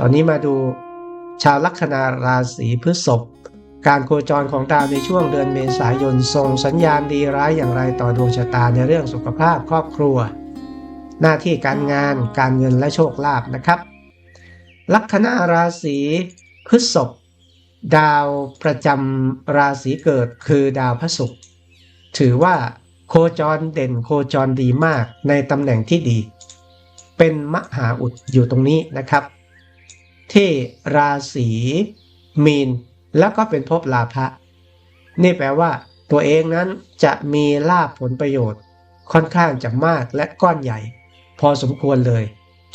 ตอนนี้มาดูชาวลัคนาราศีพฤษภการโคจรของดาวในช่วงเดือนเมษายนส่งสัญญาณดีร้ายอย่างไรต่อดวงชะตาในเรื่องสุขภาพครอบครัว หน้าที่การงานการเงินและโชคลาภนะครับ ลัคนาราศีพฤษภดาวประจำราศีเกิดคือดาวพระศุกร์ถือว่าโคจรเด่นโคจรดีมากในตำแหน่งที่ดี เป็นมหาอุดอยู่ตรงนี้นะครับ ที่ราศีมีน แล้วก็เป็นภพลาภะนี่แปลว่า ตัวเองนั้นจะมีลาภผลประโยชน์ ค่อนข้างจะมากและก้อนใหญ่ พอสมควรเลย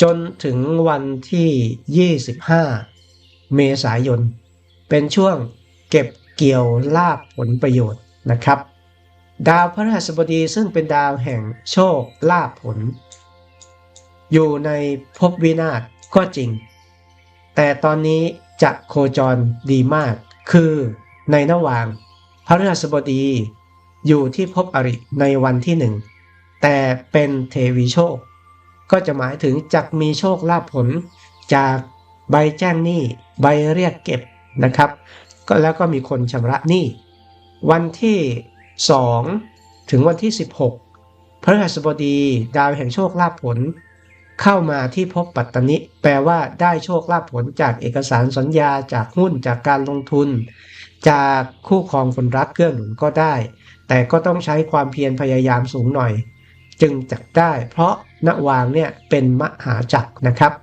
จนถึงวันที่ 25 เมษายน เป็นช่วงเก็บเกี่ยวลาภผลประโยชน์นะครับ ดาวพระราชบดีซึ่งเป็นดาวแห่งโชคลาภผล อยู่ในภพวินาศก็จริง แต่ตอนนี้จะโคจรดีมาก คือในระหว่างพระฤหัสบดีอยู่ที่ภพอริในวันที่หนึ่ง แต่เป็นเทวีโชค ก็จะหมายถึงจะมีโชคลาภผลจากใบแจ้งหนี้ใบเรียกเก็บนะครับ ก็แล้วก็มีคนชำระหนี้ วันที่ 2 ถึงวันที่ 16พระฤหัสบดีดาวแห่งโชคลาภผล เข้ามาที่ภพปัตตนิแปลว่าได้โชคลาภผลจากเอกสารสัญญาจากหุ้นจากการลงทุน จากคู่ครองคนรักเกื้อหนุนก็ได้ แต่ก็ต้องใช้ความเพียรพยายามสูงหน่อย จึงจักได้ เพราะนวางเนี่ยเป็นมหาจักรนะครับ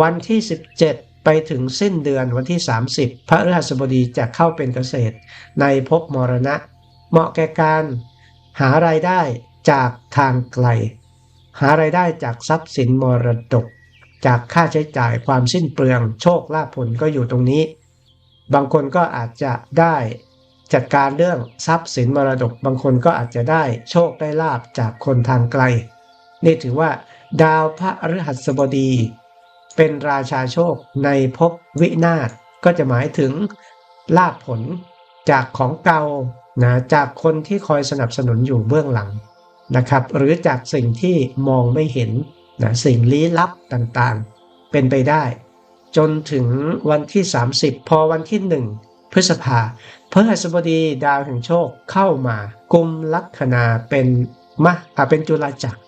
วันที่ 17 ไปถึงสิ้นเดือนวันที่ 30 พระฤหัสบดีจะเข้าเป็นเกษตร ในภพมรณะ เหมาะแก่การหารายได้จากทางไกล หารายได้จากทรัพย์สินมรดก จากค่าใช้จ่ายความสิ้นเปลือง โชคลาภผลก็อยู่ตรงนี้ บางคนก็อาจจะได้จัดการเรื่องทรัพย์สินมรดก บางคนก็อาจจะได้โชคได้ลาบจากคนทางไกล นี่ถือว่า ดาวพระฤหัสบดี เป็นราชาโชคในภพวินาศก็จะหมายถึงลาภผลจากของเก่านะจากคนที่คอยสนับสนุนอยู่เบื้องหลัง นะครับ หรือจากสิ่งที่มองไม่เห็นนะสิ่งลี้ลับต่างๆ เป็นไปได้ จนถึงวันที่ 30 พอวันที่ 1 พฤษภาพฤหัสบดีดาวแห่งโชคเข้ามากุมลัคนาเป็นมะอ่าเป็นจุลจักร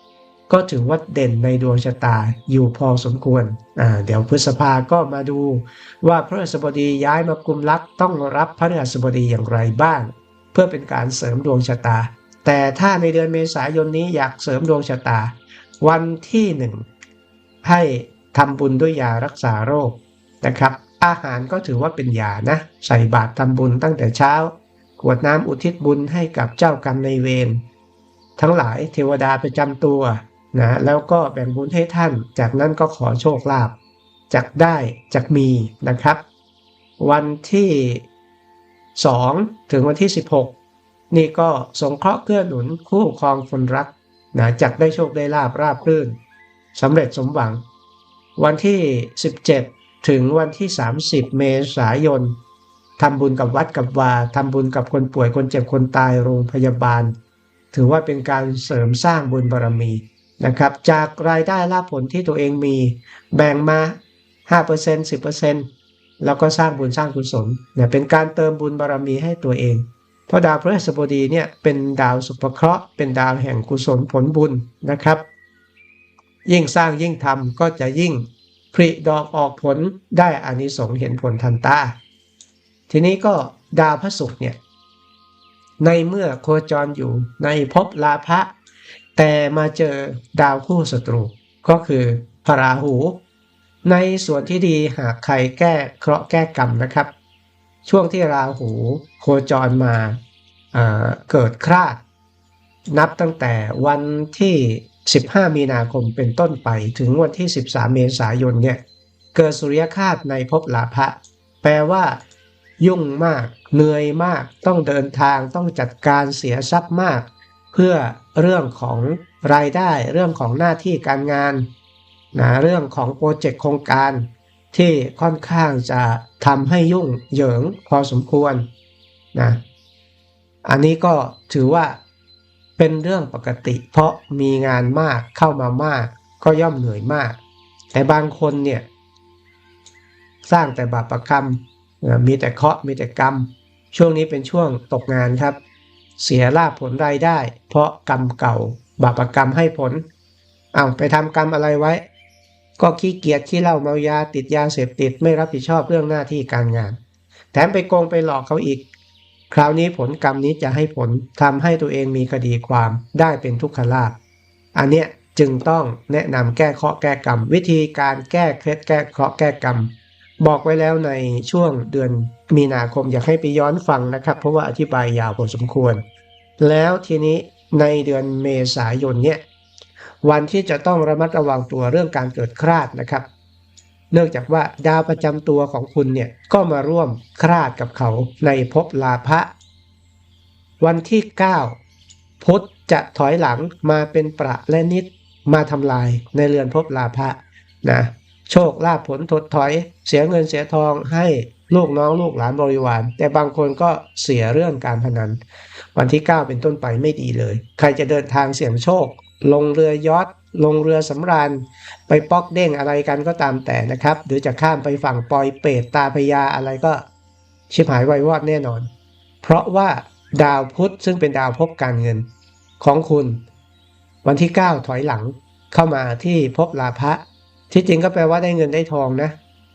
ก็ถือว่าเด่นในดวงชะตาอยู่พอสมควรอ่าเดี๋ยวพฤษภาก็มาดูว่าพฤหัสบดีย้ายมากุมลักต้องรับพฤหัสบดีอย่างไรบ้าง เพื่อเป็นการเสริมดวงชะตา แต่ถ้าในเดือนเมษายนนี้อยากเสริมดวงชะตา วันที่หนึ่งให้ทำบุญด้วยยารักษาโรคนะครับ อาหารก็ถือว่าเป็นยานะ ใส่บาตรทำบุญตั้งแต่เช้ากวดน้ำอุทิศบุญให้กับเจ้ากรรมในเวรทั้งหลายเทวดาประจำตัวนะแล้วก็แบ่งบุญให้ท่าน จากนั้นก็ขอโชคลาภจากได้จากมีนะครับ วันที่ 2 ถึงวันที่ 16 นี่ก็สงเคราะห์เกื้อหนุนคู่ครองคนรักนะจากได้โชคได้ลาบราบรื่นสำเร็จสมหวัง วันที่ 17 ถึงวันที่ 30 เมษายนทำบุญกับวัดกับวาทำบุญกับคนป่วยคนเจ็บคนตายโรงพยาบาล ถือว่าเป็นการเสริมสร้างบุญบารมีนะครับจากรายได้ลาผลที่ตัวเองมีแบ่งมา 5% 10%แล้วก็สร้างบุญสร้างกุศลเนี่ยเป็นการเติมบุญบารมีให้ตัวเอง เพราะดาวพฤหัสบดีเนี่ยเป็นดาวสุภเคราะห์เป็นดาวแห่งกุศลผลบุญนะครับ ยิ่งสร้างยิ่งทำก็จะยิ่งผลิดอกออกผลได้อานิสงส์เห็นผลทันตา ทีนี้ก็ดาวพระศุกร์เนี่ยในเมื่อโคจรอยู่ในภพลาภะแต่มาเจอดาวคู่ศัตรูก็คือพระราหู ในส่วนที่ดีหากใครแก้เคราะห์แก้กรรมนะครับ ช่วงที่ราหูโคจรมา เกิดคราด นับตั้งแต่วันที่ 15 มีนาคมเป็นต้นไปถึงวันที่ 13 เมษายนเนี่ยเกิดสุริยคราสในภพลาภะแปลว่า ยุ่งมาก เหนื่อยมาก ต้องเดินทางต้องจัดการเสียทรัพย์มาก เพื่อเรื่องของรายได้เรื่องของหน้าที่การงานนะเรื่องของโปรเจกต์โครงการที่ค่อนข้างจะทำให้ยุ่งเหยิงพอสมควรนะ อันนี้ก็ถือว่าเป็นเรื่องปกติ เพราะมีงานมากเข้ามามากก็ย่อมเหนื่อยมาก แต่บางคนเนี่ยสร้างแต่บาปรกรรมมีแต่เคราะห์มีแต่กรรม ช่วงนี้เป็นช่วงตกงานครับ เสียลาภผลรายได้ เพราะกรรมเก่า บาปรกรรมให้ผลเอาไปทำกรรมอะไรไว้ ก็ขี้เกียจขี้เล้าเมายาติดยาเสพติดไม่รับผิดชอบเรื่องหน้าที่การงาน แถมไปโกงไปหลอกเขาอีก คราวนี้ผลกรรมนี้จะให้ผลทำให้ตัวเองมีคดีความได้เป็นทุกขลาภอันเนี้ยจึงต้องแนะนำแก้เคราะห์แก้กรรม วิธีการแก้เคล็ดแก้เคราะห์แก้กรรม บอกไว้แล้วในช่วงเดือนมีนาคมอยากให้ไปย้อนฟังนะครับ เพราะว่าอธิบายยาวพอสมควร แล้วทีนี้ในเดือนเมษายนเนี่ยวันที่จะต้องระมัดระวังตัวเรื่องการเกิดคลาดนะครับ เนื่องจากว่าดาวประจำตัวของคุณเนี่ยก็มาร่วมคลาดกับเขาในภพลาภะวันที่ 9 พุธจะถอยหลังมาเป็นประและนิดมาทำลายในเรือนภพลาภะนะโชคลาภผลถดถอย เสียเงินเสียทองให้ลูกน้องลูกหลานบริวาร แต่บางคนก็เสียเรื่องการพนัน วันที่ 9 เป็นต้นไปไม่ดีเลย ใครจะเดินทางเสี่ยงโชค ลงเรือยอท ลงเรือสำราญไปปอกเด้งอะไรกันก็ตามแต่นะครับ หรือจะข้ามไปฝั่งปอยเปตตาพญาอะไรก็ชิบหายไวายวอดแน่นอน เพราะว่าดาวพุธซึ่งเป็นดาวภพการเงินของคุณ วันที่ 9 ถอยหลังเข้ามาที่ภพลาภะที่จริงก็แปลว่าได้เงินได้ทองนะ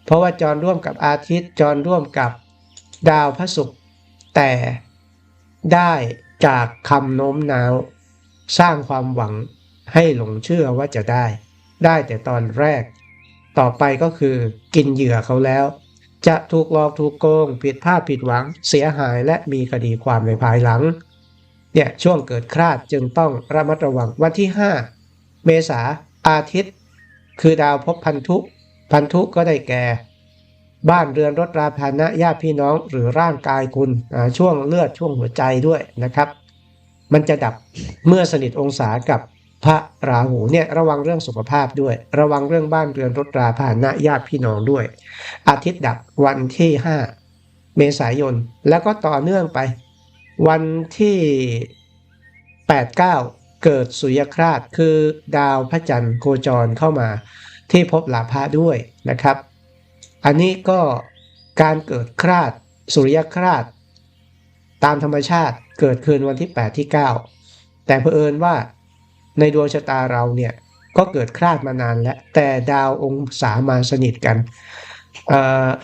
เพราะว่าจรร่วมกับอาทิตย์จรร่วมกับดาวพระศุกร์แต่ได้จากคำโน้มน้าว สร้างความหวัง ให้หลงเชื่อว่าจะได้ ได้แต่ตอนแรก ต่อไปก็คือกินเหยื่อเขาแล้ว จะถูกหลอกถูกโกง ผิดพลาดผิดหวัง เสียหายและมีคดีความในภายหลัง เนี่ยช่วงเกิดคลาดจึงต้องระมัดระวังวันที่ 5 เมษาอาทิตย์ คือดาวพบพันธุ พันธุก็ได้แก่ บ้านเรือนรถราพานะญาติพี่น้องหรือร่างกายคุณช่วงเลือดช่วงหัวใจด้วยนะครับ มันจะดับเมื่อสนิทองศากับ พระราหูเนี่ยระวังเรื่องสุขภาพด้วย ระวังเรื่องบ้านเรือนรถราพาหนะญาติพี่น้องด้วย อาทิตย์ดับวันที่ 5 เมษายน แล้วก็ต่อเนื่องไป วันที่ 8 9 เกิดสุริยคราสคือดาวพระจันทร์โคจรเข้ามาที่ภพลาภะด้วยนะครับ อันนี้ก็การเกิดคราดสุริยคราสตามธรรมชาติเกิดคืนวันที่ 8 ที่ 9 แต่เผอิญว่า ในดวงชะตาเราเนี่ยก็เกิดคราดมานานแล้ว แต่ดาวองศามาสนิทกัน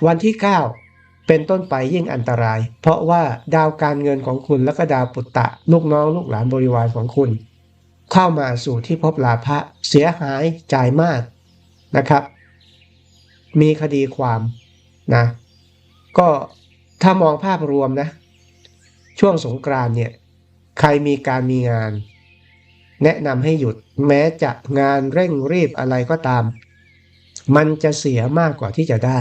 วันที่ 9 เป็นต้นไปยิ่งอันตราย เพราะว่าดาวการเงินของคุณแล้วก็ดาวปุตตะ ลูกน้องลูกหลานบริวารของคุณ เข้ามาสู่ที่ภพลาภะเสียหายจ่ายมากนะครับ มีคดีความนะก็ถ้ามองภาพรวมนะ ช่วงสงกรานเนี่ย ใครมีการมีงาน แนะนำให้หยุดแม้จะงานเร่งรีบอะไรก็ตาม มันจะเสียมากกว่าที่จะได้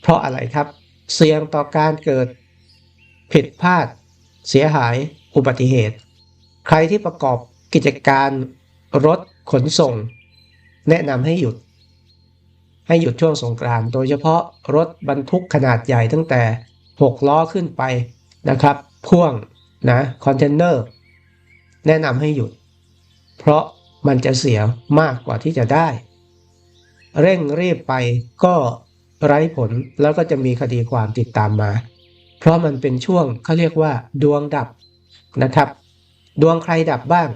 เพราะอะไรครับ เสี่ยงต่อการเกิด ผิดพลาด เสียหาย อุบัติเหตุ ใครที่ประกอบกิจการรถขนส่ง แนะนำให้หยุด ให้หยุดช่วงสงกรานต์โดยเฉพาะรถบรรทุกขนาดใหญ่ตั้งแต่ 6 ล้อขึ้นไปนะครับ พ่วงนะคอนเทนเนอร์ แนะนำให้หยุด เพราะมันจะเสียมากกว่าที่จะได้ เร่งรีบไปก็ไร้ผลแล้วก็จะมีคดีความติดตามมา เพราะมันเป็นช่วงเขาเรียกว่า ดวงดับนะครับ ดวงใครดับบ้าง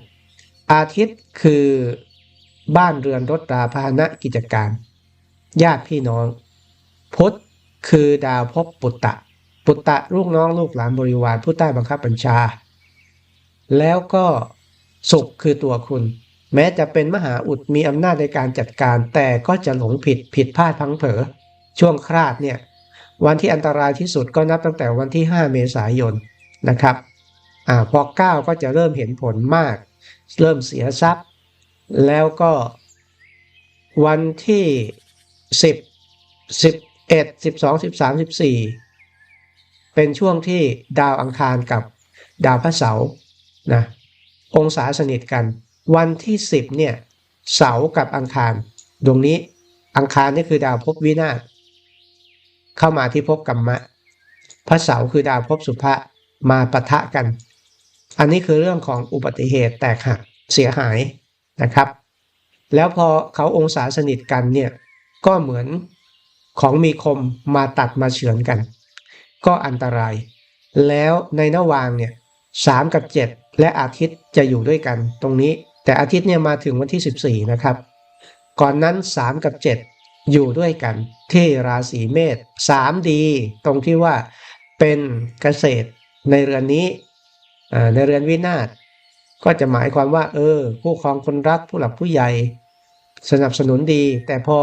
อาทิตย์คือบ้านเรือนรถราพาหนะกิจการ ญาติพี่น้อง พุธคือดาวภพปุตตะ ปุตตะลูกน้องลูกหลานบริวารผู้ใต้บังคับบัญชา แล้วก็ สุขคือตัวคุณ แม้จะเป็นมหาอุดมีอำนาจในการจัดการ แต่ก็จะหลงผิดผิดพลาดพลังเผลอช่วงคลาดเนี่ย วันที่อันตรายที่สุดก็นับตั้งแต่วันที่ 5 เมษายนนะครับอ่าพอ 9 ก็จะเริ่มเห็นผลมาก เริ่มเสียทรัพย์ แล้วก็วันที่ 10 11 12 13 14 เป็นช่วงที่ดาวอังคารกับดาวพระเสาร์นะ องศาสนิทกัน วันที่ 10เนี่ยเสาร์กับอังคารดวงนี้อังคารนี่คือดาวภพวินาศเข้ามาที่ภพกัมมะ พระเสาร์คือดาวภพสุภะมาปะทะกัน อันนี้คือเรื่องของอุบัติเหตุแตกหักเสียหายนะครับ แล้วพอเขาองศาสนิทกันเนี่ยก็เหมือนของมีคมมาตัดมาเฉือนกัน ก็อันตราย แล้วในนวางเนี่ยสามกับเจ็ด และอาทิตย์จะอยู่ด้วยกันตรงนี้ แต่อาทิตย์เนี่ยมาถึงวันที่ 14 นะครับ ก่อนนั้น 3 กับ 7 อยู่ด้วยกัน ที่ราศีเมษ3ดี ตรงที่ว่าเป็นเกษตรในเรือนนี้ในเรือนวินาศก็จะหมายความว่า เออ ผู้ครองคนรักผู้หลักผู้ใหญ่ สนับสนุนดี แต่พอ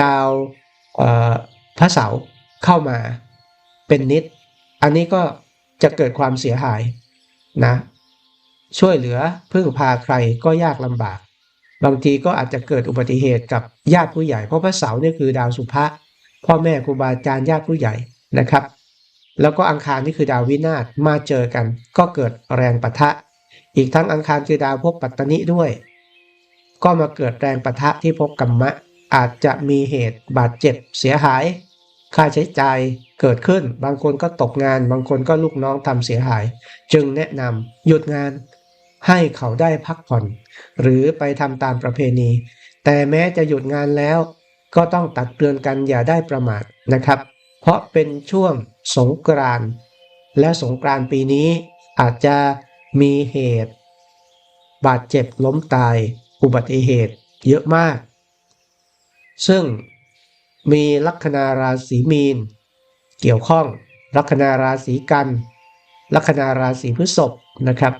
ดาวพระเสาร์เข้ามาเป็นนิด อันนี้ก็จะเกิดความเสียหายนะ ช่วยเหลือพึ่งพาใครก็ยากลำบาก บางทีก็อาจจะเกิดอุบัติเหตุกับญาติผู้ใหญ่ เพราะพระเสาร์เนี่ยคือดาวสุภะพ่อแม่ครูบาอาจารย์ญาติผู้ใหญ่นะครับ แล้วก็อังคารนี่คือดาววินาศมาเจอกัน ก็เกิดแรงปะทะ อีกทั้งอังคารคือดาวภพปัตตนิด้วย ก็มาเกิดแรงปะทะที่ภพกรรมะ อาจจะมีเหตุบาดเจ็บเสียหาย ค่าใช้จ่ายเกิดขึ้น บางคนก็ตกงาน บางคนก็ลูกน้องทำเสียหาย จึงแนะนำหยุดงาน ให้เขาได้พักผ่อน หรือไปทำตามประเพณี แต่แม้จะหยุดงานแล้ว ก็ต้องตักเตือนกันอย่าได้ประมาทนะครับ เพราะเป็นช่วงสงกรานต์และสงกรานต์ปีนี้อาจจะมีเหตุ บาดเจ็บล้มตาย อุบัติเหตุเยอะมาก ซึ่งมีลัคนาราศีมีน เกี่ยวข้องลัคนาราศีกัน ลัคนาราศีพฤษภนะครับ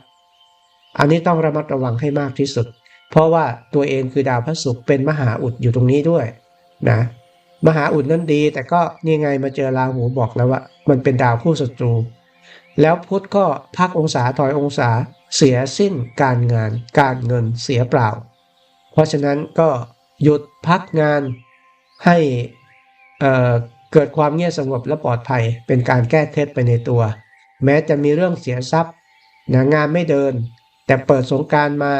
อันนี้ต้องระมัดระวังให้มากที่สุด เพราะว่าตัวเองคือดาวพระศุกร์เป็นมหาอุดอยู่ตรงนี้ด้วยนะมหาอุดนั่นดี แต่ก็นี่ไงมาเจอราหูบอกแล้วว่า มันเป็นดาวคู่ศัตรู แล้วพุธก็พักองศาถอยองศาเสียสิ้นการงาน การเงินเสียเปล่า เพราะฉะนั้นก็หยุดพักงานให้เเกิดความเงียบสงบและปลอดภัยเป็นการแก้เคล็ดไปในตัว แม้จะมีเรื่องเสียทรัพย์นะงานไม่เดิน แต่เปิดสงการมา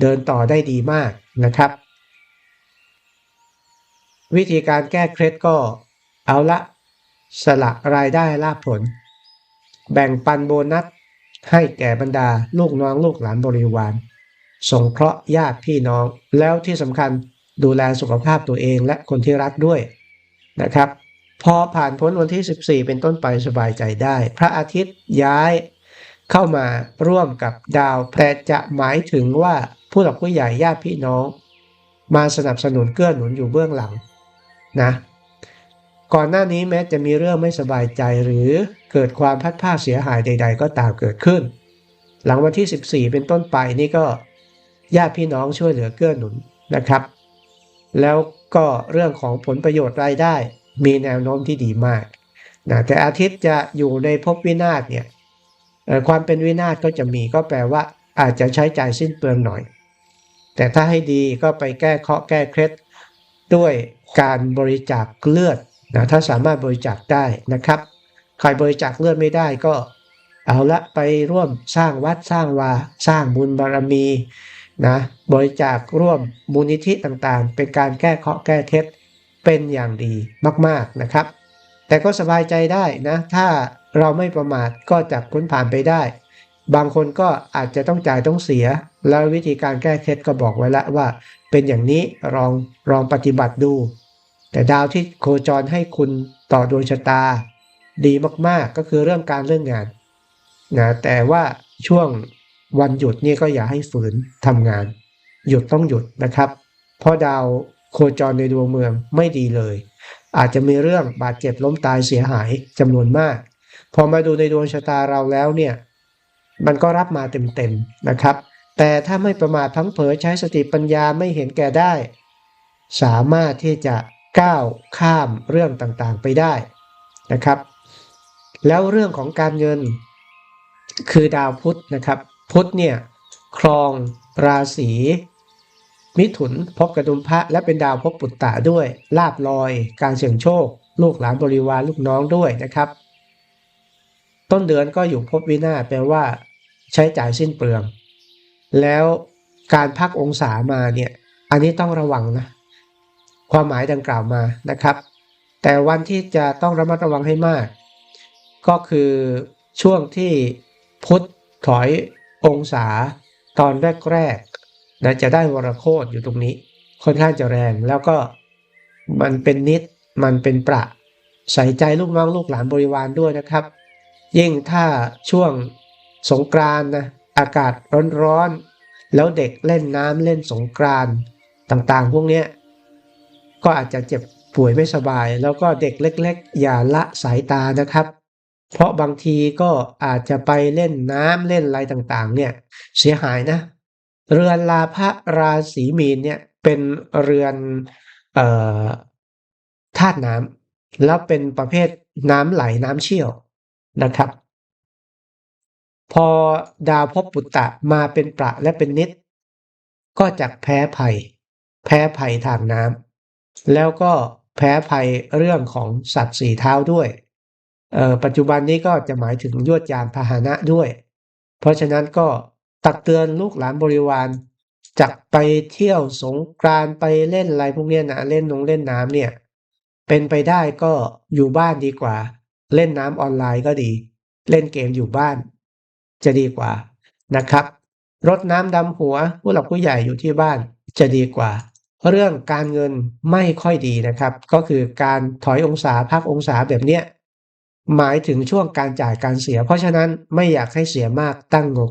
เดินต่อได้ดีมากนะครับ วิธีการแก้เคล็ดก็เอาละสละรายได้ลาผล แบ่งปันโบนัสให้แก่บรรดาลูกน้องลูกหลานบริวารสงเคราะห์ญาติพี่น้องแล้วที่สำคัญดูแลสุขภาพตัวเองและคนที่รักด้วยนะครับ พอผ่านพ้นวันที่ 14 เป็นต้นไปสบายใจได้ พระอาทิตย์ย้าย เข้ามาร่วมกับดาว แต่จะหมายถึงว่าผู้หลักผู้ใหญ่ญาติพี่น้อง มาสนับสนุนเกื้อหนุนอยู่เบื้องหลังนะก่อนหน้านี้แม้จะมีเรื่องไม่สบายใจหรือเกิดความพัดผ้าเสียหายใด ๆ ก็ตามเกิดขึ้น หลังวันที่ 14 เป็นต้นไปนี่ก็ญาติพี่น้องช่วยเหลือเกื้อหนุนนะครับ แล้วก็เรื่องของผลประโยชน์รายได้ มีแนวโน้มที่ดีมากนะแต่อาทิตย์จะอยู่ในภพวินาศเนี่ย ความเป็นวินาศก็จะมีก็แปลว่าอาจจะใช้จ่ายสิ้นเปลืองหน่อย แต่ถ้าให้ดีก็ไปแก้เคาะแก้เคล็ดด้วยการบริจาคเลือดนะถ้าสามารถบริจาคได้นะครับ ใครบริจาคเลือดไม่ได้ก็เอาละไปร่วมสร้างวัดสร้างวาสร้างบุญบารมีนะบริจาคร่วมมูลนิธิต่างๆ เป็นการแก้เคาะแก้เคล็ดเป็นอย่างดีมากๆนะครับ แต่ก็สบายใจได้นะถ้า เราไม่ประมาทก็จะพ้นผ่านไปได้ บางคนก็อาจจะต้องจ่ายต้องเสีย แล้ววิธีการแก้เคล็ดก็บอกไว้แล้วว่า เป็นอย่างนี้ลองลองปฏิบัติดู แต่ดาวที่โคจรให้คุณต่อดวงชะตา ดีมากๆก็คือเรื่องการเรื่องงานนะแต่ว่าช่วงวันหยุดนี่ก็อย่าให้ฝืนทำงาน หยุดต้องหยุดนะครับ เพราะดาวโคจรในดวงเมืองไม่ดีเลย อาจจะมีเรื่องบาดเจ็บล้มตายเสียหายจำนวนมาก พอมาดูในดวงชะตาเราแล้วเนี่ยมันก็รับมาเต็มๆนะครับ แต่ถ้าไม่ประมาทพลังเผลอใช้สติปัญญาไม่เห็นแก่ได้ สามารถที่จะก้าวข้ามเรื่องต่างๆไปได้นะครับ แล้วเรื่องของการเงินคือดาวพุธนะครับ พุธเนี่ยครองราศีมิถุนพบกระดุมพระและเป็นดาวพบปุตตะด้วยลาบลอย การเสี่ยงโชค ลูกหลานบริวารลูกน้องด้วยนะครับ ต้นเดือนก็อยู่พบวินาศแปลว่า ใช้จ่ายสิ้นเปลือง แล้วการพักองศามาเนี่ย อันนี้ต้องระวังนะ ความหมายดังกล่าวมานะครับ แต่วันที่จะต้องระมัดระวังให้มาก ก็คือช่วงที่พุทธถอยองศาตอนแรกๆนะจะได้วรโคตอยู่ตรงนี้ ค่อนข้างจะแรงแล้วก็มันเป็นนิด มันเป็นประ ใส่ใจลูกน้องลูกหลานบริวารด้วยนะครับ ยิ่งถ้าช่วงสงกรานนะอากาศร้อนๆ แล้วเด็กเล่นน้ำเล่นสงกรานต่างๆ พวกนี้ก็อาจจะเจ็บป่วยไม่สบาย แล้วก็เด็กเล็ก ๆ อย่าละสายตานะครับ เพราะบางทีก็อาจจะไปเล่นน้ำเล่นอะไรต่างๆ เนี่ยเสียหายนะ เรือนลาภระราศีมีนเนี่ยเป็นเรือนธาตุน้ำแล้วเป็นประเภทน้ำไหลน้ำเชี่ยว นะครับ พอดาวพบปุตตะมาเป็นประและเป็นนิด ก็จะแพ้ภัย แพ้ภัยทางน้ำแล้วก็แพ้ภัยเรื่องของสัตว์สี่เท้าด้วยปัจจุบันนี้ก็จะหมายถึงยวดยานพาหนะด้วย เพราะฉะนั้นก็ตักเตือนลูกหลานบริวารจะไปเที่ยวสงกรานไปเล่นอะไรพวกเนี้ยนะเล่นนงเล่นน้ำเนี่ย เป็นไปได้ก็อยู่บ้านดีกว่า เล่นน้ำออนไลน์ก็ดี เล่นเกมอยู่บ้าน จะดีกว่านะครับรดน้ำดำหัวผู้หลักผู้ใหญ่อยู่ที่บ้านจะดีกว่า เรื่องการเงินไม่ค่อยดีนะครับ ก็คือการถอยองศาพักองศาแบบเนี้ยหมายถึงช่วงการจ่ายการเสีย เพราะฉะนั้นไม่อยากให้เสียมากตั้งงบ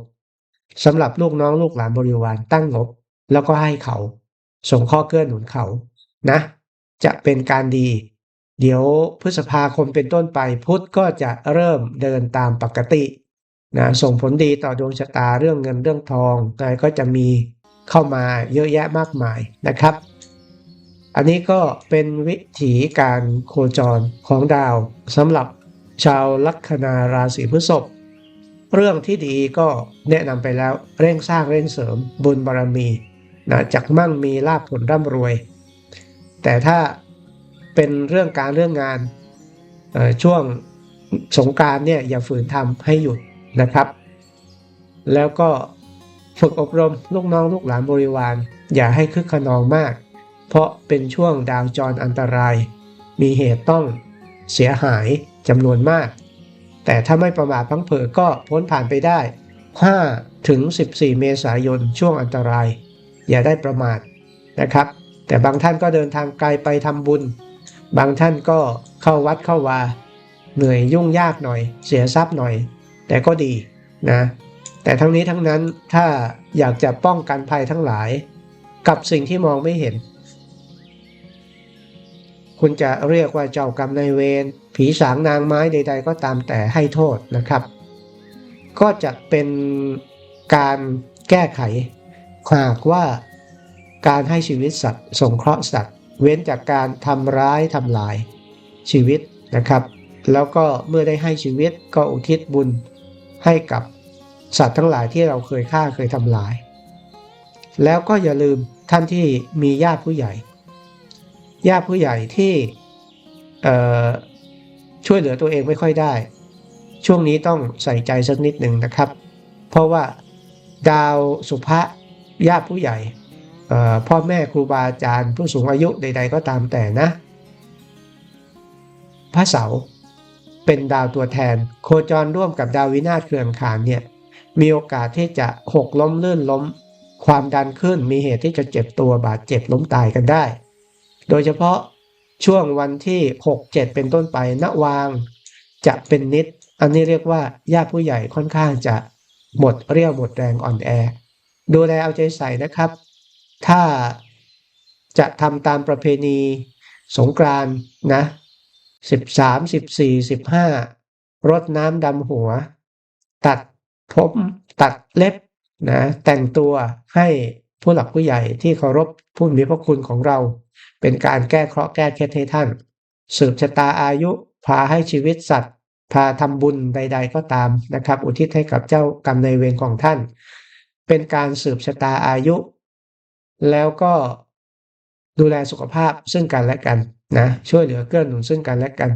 สำหรับลูกน้องลูกหลานบริวารตั้งงบ แล้วก็ให้เขา ส่งข้อเกื้อหนุนเขานะ จะเป็นการดี เดี๋ยวพฤษภาคมเป็นต้นไปพุธก็จะเริ่มเดินตามปกตินะส่งผลดีต่อดวงชะตาเรื่องเงินเรื่องทองนะก็จะมีเข้ามาเยอะแยะมากมายนะครับ อันนี้ก็เป็นวิถีการโคจรของดาวสำหรับชาวลัคนาราศีพฤษภเรื่องที่ดีก็แนะนำไปแล้วเร่งสร้างเร่งเสริมบุญบารมีนะจักมั่งมีลาภผลร่ำรวย แต่ถ้า เป็นเรื่องการเรื่องงานช่วงสงการเนี่ยอย่าฝืนทำให้หยุดนะครับ แล้วก็ฝึกอบรมลูกน้องลูกหลานบริวาร อย่าให้คึกขนองมาก เพราะเป็นช่วงดาวจรอันตราย มีเหตุต้องเสียหายจำนวนมาก แต่ถ้าไม่ประมาทพังเผอก็พ้นผ่านไปได้ 5 ถึง 14 เมษายนช่วงอันตราย อย่าได้ประมาทนะครับ แต่บางท่านก็เดินทางไกลไปทำบุญ บางท่านก็เข้าวัดเข้าวา เหนื่อยยุ่งยากหน่อย เสียทรัพย์หน่อย แต่ก็ดีนะ แต่ทั้งนี้ทั้งนั้นถ้าอยากจะป้องกันภัยทั้งหลาย กับสิ่งที่มองไม่เห็น คุณจะเรียกว่าเจ้ากรรมนายเวรผีสางนางไม้ใด ๆ ก็ตามแต่ให้โทษนะครับ ก็จะเป็นการแก้ไขหากว่าการให้ชีวิตสัตว์สงเคราะห์สัตว์ เว้นจากการทำร้ายทำลายชีวิตนะครับ แล้วก็เมื่อได้ให้ชีวิตก็อุทิศบุญให้กับสัตว์ทั้งหลายที่เราเคยฆ่าเคยทำลาย แล้วก็อย่าลืมท่านที่มีญาติผู้ใหญ่ ญาติผู้ใหญ่ที่ช่วยเหลือตัวเองไม่ค่อยได้ ช่วงนี้ต้องใส่ใจสักนิดหนึ่งนะครับ เพราะว่าดาวสุภะญาติผู้ใหญ่ พ่อแม่ครูบาอาจารย์ ผู้สูงอายุใด ๆ ก็ตามแต่นะ พระเสาร์เป็นดาวตัวแทน โคจรร่วมกับดาววินาศเคลื่อนขานเนี่ยมีโอกาสที่จะหกล้มลื่นล้ม ความดันขึ้นมีเหตุที่จะเจ็บตัวบาดเจ็บล้มตายกันได้ โดยเฉพาะช่วงวันที่ 6 7 เป็นต้นไปณวาง จะเป็นนิด อันนี้เรียกว่าญาติผู้ใหญ่ค่อนข้างจะหมดเรี่ยวหมดแรงอ่อนแอ ดูแลเอาใจใส่นะครับ ถ้าจะทำตามประเพณีสงกรานต์นะ13 14 15รดน้ำดำหัว ตัดผมตัดเล็บนะแต่งตัวให้ผู้หลักผู้ใหญ่ที่เคารพผู้มีพระคุณของเรา เป็นการแก้เคราะห์แก้เคล็ดให้ท่าน สืบชะตาอายุพาให้ชีวิตสัตว์ พาทำบุญใด ๆ ก็ตามนะครับ อุทิศให้กับเจ้ากรรมนายเวรของท่าน เป็นการสืบชะตาอายุ แล้วก็ดูแลสุขภาพซึ่งกันและกันนะช่วยเหลือเกื้อหนุนซึ่งกันและกัน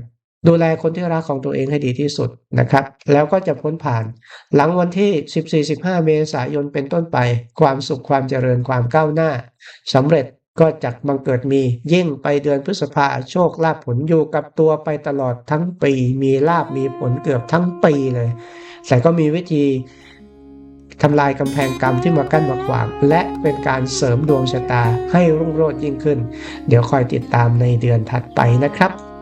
ดูแลคนที่รักของตัวเองให้ดีที่สุดนะครับ แล้วก็จะพ้นผ่าน หลังวันที่ 14-15 เมษายนเป็นต้นไป ความสุขความเจริญความก้าวหน้าสำเร็จก็จะบังเกิดมียิ่งไปเดือนพฤษภาโชคลาภผลอยู่กับตัวไปตลอดทั้งปี มีลาบมีผลเกือบทั้งปีเลย แต่ก็มีวิธี ทำลายกำแพงกรรมที่มากั้นมาขวาง และเป็นการเสริมดวงชะตาให้รุ่งโรจน์ยิ่งขึ้น เดี๋ยวคอยติดตามในเดือนถัดไปนะครับ